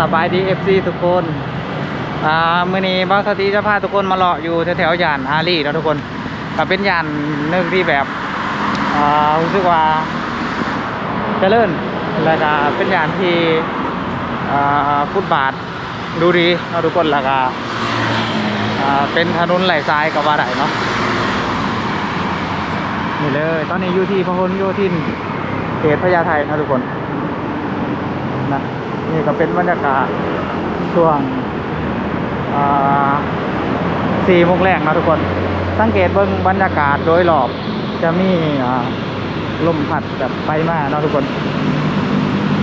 สบายดีเอฟซีทุกคนอ่ามื่อนี้บางสตีจะพาทุกคนมาเลาะอยู่แถวๆย่านอารีนะทุกคนก็เป็นย่านนึ่งที่แบบอ่ารู้สึกว่าเจริญแล้วก็เป็นย่านที่อ่าฟุตบาทดูดีนะทุกคนแล้วก็อ่าเป็นถนนไหลซ้ายกับว่าไดเนาะนี่เลย ตอนนี้อยู่ที่พหลโยธินเขตพญาไทนะทุกคนนะ นี่ก็เป็นบรรยากาศช่วงสี่โมงแรกนะทุกคน สังเกตเบิ่งบรรยากาศโดยรอบจะมีลมพัดแบบไปมาเนะทุกคน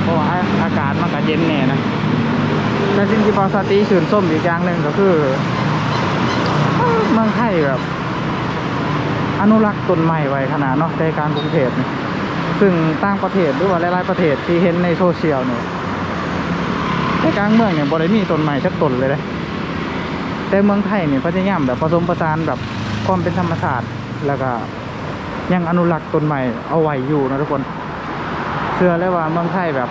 เพราะว่าอากาศมันก็เย็นแน่นะแต่สิ่งที่บอสตีชื่นส้มอีกอย่างหนึ่งก็คือเมืองไทยแบบอนุรักษ์ต้นไม้ไว้ขนาดเนาะในการกรุงเทพซึ่งต่างประเทศหรือว่าหลายๆประเทศที่เห็นในโซเชียลเนี่ย กลางเมืองเนี่ยบริมีต้นไม้ชักต้นเลยเลยแต่เมืองไทยเนี่ยพยายามแบบผสมผสานแบบความเป็นธรรมชาติแล้วก็ยังอนุรักษ์ต้นไม้เอาไว้อยู่นะทุกคน เชื่อเลยว่าเมืองไทยแบบ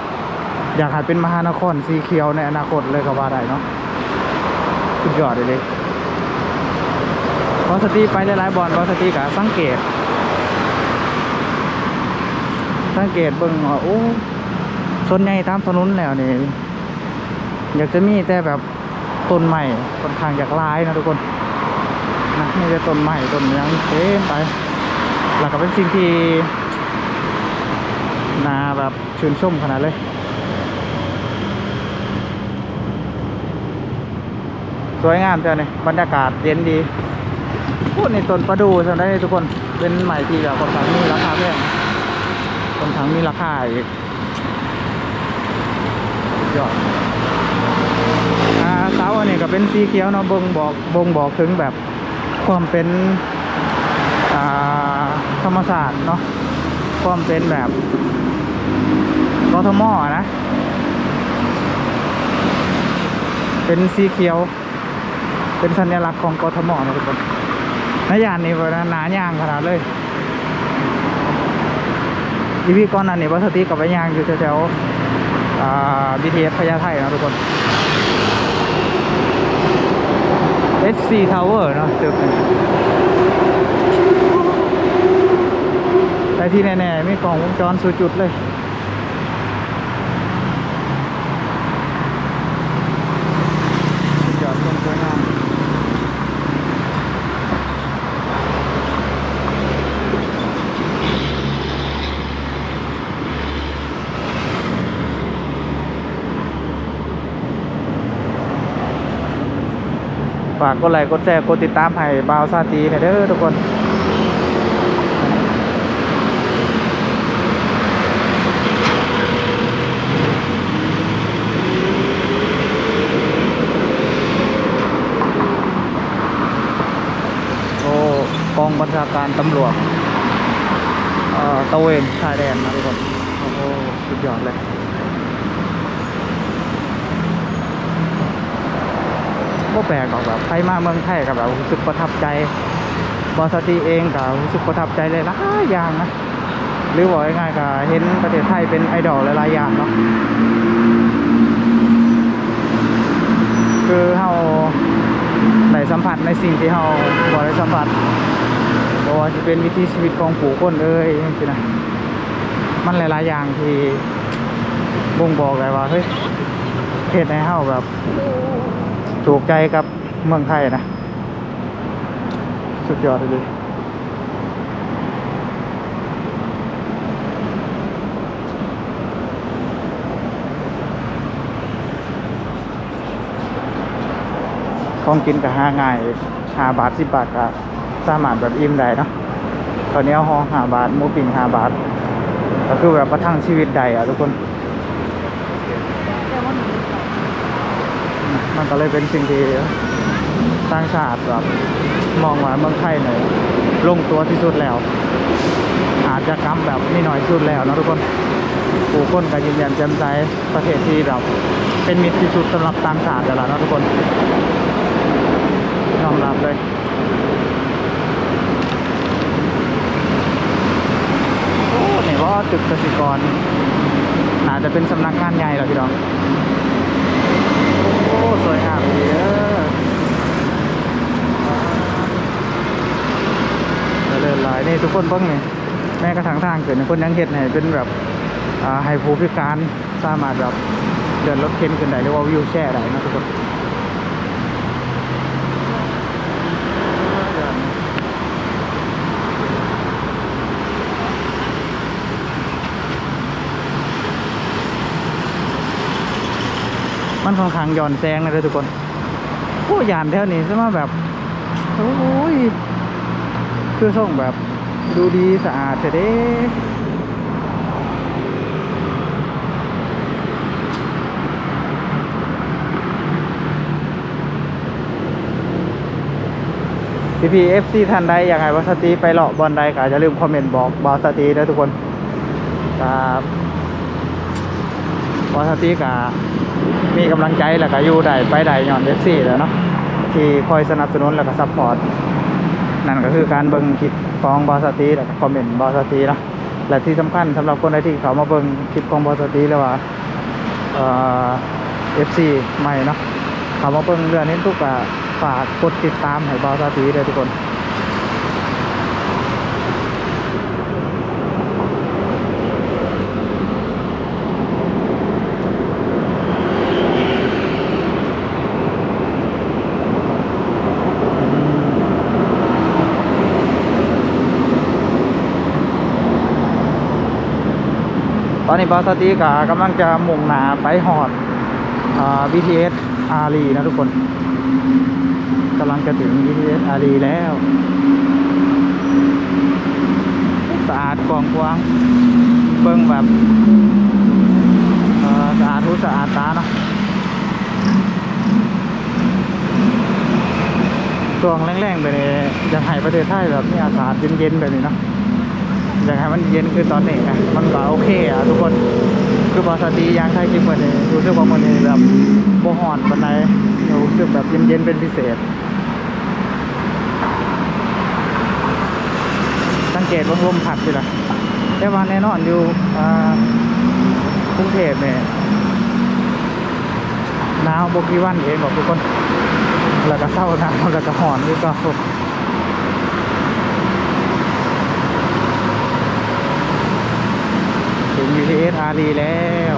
อยากห้เป็นมหานครสีเขียวในอนาคตเลยก็ว่าได้เนาะสุดยอดเลยเลยบอสตีไปหลายๆบอลบอสตีกับสังเกต สังเกตเบิ่งว่าโอ้ส่วนใหญ่ตามถนนแล้วนี่ อยากจะมีแต่แบบต้นใหม่ค่อนข้างอยากลายนะทุกคนนะมีแต่ต้นใหม่ต้นยังเต็มไปแล้วก็เป็นสิ่งที่นาแบบชื่นชมขนาดเลยสวยงามเจ้าเนี่ยบรรยากาศเย็นดีพูดในต้นประดูใช่ไหมทุกคนเป็นใหม่ที่แบบคนข้างมีราคาแพงคนข้างมีราคาอีกยอด อันนี้ก็เป็นสีเขียวเนาะบ่งบอกบ่งบอกถึงแบบความเป็นธรรมศาสตร์เนาะความเป็นแบบกทมอนะ เป็นสีเขียว เป็นสัญลักษณ์ของกทมนะทุกคนนายานนี่ว่าหนาย่างขนาดเลยอีพีก่อนนั้นนี่วัสติกับไปย่างอยู่แถวๆอ่า BTS พญาไทนะทุกคน SC Tower เนาะตึกนี้แต่ที่แน่ๆไม่กล่องวงจรสู่จุดเลย จอดตรงสวยงามฝากกดไลค์กดแชร์กดติดตามให้บาวซาตีหน่อยเด้อทุกคนโอ้กองบัญชาการตำรวจเอ่อตะเวนชายแดนนะทุกคน โอ้โหสุดยอดเลย ก็แปลกหรอกแบบใครมาเมืองไทยกับแบบรู้สึกประทับใจบอสตีเองกับรู้สึกประทับใจเลยหลายอย่างนะหรือบอกง่ายๆก็เห็นประเทศไทยเป็นไอดอลหลายๆอย่างเนาะคือเฮาได้สัมผัสในสิ่งที่เฮาบ่ได้สัมผัสบ่ว่าจะเป็นวิถีชีวิตของผู้คนเอ้ยจังซี่นะมันหลายๆอย่างที่บ่งบอกได้ว่าเฮ้ยเฮ็ดให้เฮาแบบ ถูกใจกับเมืองไทยนะ สุดยอดเลยของกินก็หาง่ายหาบาทสิบบาทก็สามารถแบบอิ่มได้เนาะตอนนี้เอาห่อหาบาทหมูปิ้งหาบาท ก็คือแบบประทังชีวิตใดอะทุกคน มันก็เลยเป็นสิ่งที่ต่างชาติแบบมองว่าเมืองไทยเนี่ยลงตัวที่สุดแล้ว อาจจะกรรมแบบนี่หน่อยสุดแล้วนะทุกคนผู้คนก็ยืนยันแจ่มใสประเทศที่แบบเป็นมิตรที่สุดสำหรับต่างชาติแล้วล่ะนะทุกคนยอมรับเลยโอ้เนี่ว่าตึกกสิกรน่าจะเป็นสำนักงานใหญ่แล้วพี่น้องุกคนเบิ่งนี่แม้กระทั่งทางเกิดคนยังเฮ็ดให้เป็นแบบอ่าให้ผู้พิการสามารถแบบเดินรถเข็นขึ้นได้หรือว่าวิวแชร์ได้นะทุกคนมันค่อนข้างหย่อนแซงนะเลยทุกคนโอ้ยานแถวนี้ซะมาแบบ โอ้ย คือส่งแบบ ดูดีสะอาดเถอะเด้พีพีเอฟซีท่านใดอยากให้บอสตีไปเลาะบอลใดก็อย่าลืมคอมเมนต์บอกบอสตีนะทุกคนครับบอสตีก็มีกำลังใจแล้วก็อยู่ได้ไปได้ย้อนเอฟซีแล้วเนาะที่คอยสนับสนุนแล้วก็ซัพพอร์ต นั่นก็คือการเบิ้งคลิปของบอสตีแล้วคอมเมนต์บอสตีนะและที่สำคัญสำหรับคนใดที่เขามาเบิ้งคลิปของบอสตีแล้วว่าเอ่อฟซีใหม่เนาะเขามาเบิ้งเรื่องนี้ทุกก็ฝากกดติดตามให้บอสตีเลยทุกคน อนนี้บอสตีกากำลังจะมุ่งหน้าไปหอดอ่า BTS อารีนะทุกคนกำลังจะถึง BTS อารีแล้วสะอาดกว้างกว้างเบิ่งแบบสะอาดหูสะอาดตาเนาะช่วงแรงๆไปนี่อยากให้ประเทศไทยแบบมีอากาศเย็นๆแบบนี้เนาะ อยากให้มันเย็นคือตอนนี้ไงมันก็โอเคอะทุกคนคือบอสตียางไทยคลิปวันนี้รู้สึกว่าวันแบบโบหอนปันไดรู้สึกแบบเย็นๆเป็นพิเศษ สังเกตว่าลมพัดสิล่ะแต่ว่าแน่นอนอยู่อ่ากรุงเทพเนี่ยหนาวบกี่วันเองบอกทุกคน แล้วก็เศร้าหนาวแล้วก็หอนนี่ก็ ถึ ง BTS อารีแล้ว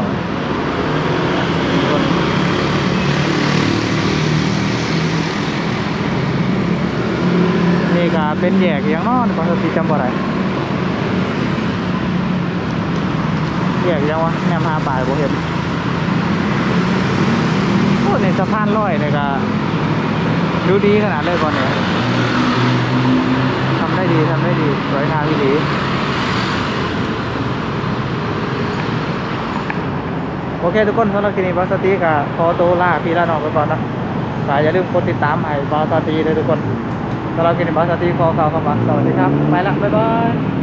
นี่ก็เป็นแยกอย่างนอนปกติจำบ่ได้แยกยังวะแนมหาป่ายบ่เห็นโอ้ในสะพานลอยเนี่ยก็ดูดีขนาดเลยก่อนเนี่ยทำได้ดีทำได้ดีสวยงามดี โอเคทุกคนสำหรับคลิปนี้บอสตีกับขอตัวลาพี่ลาน้องไปก่อนนะก็อย่าลืมกดติดตามให้บอสตีเลยทุกคนสำหรับคลิปนี้บอสตีขอกล่าวคำว่าสวัสดีครับ ไปละบ๊ายบาย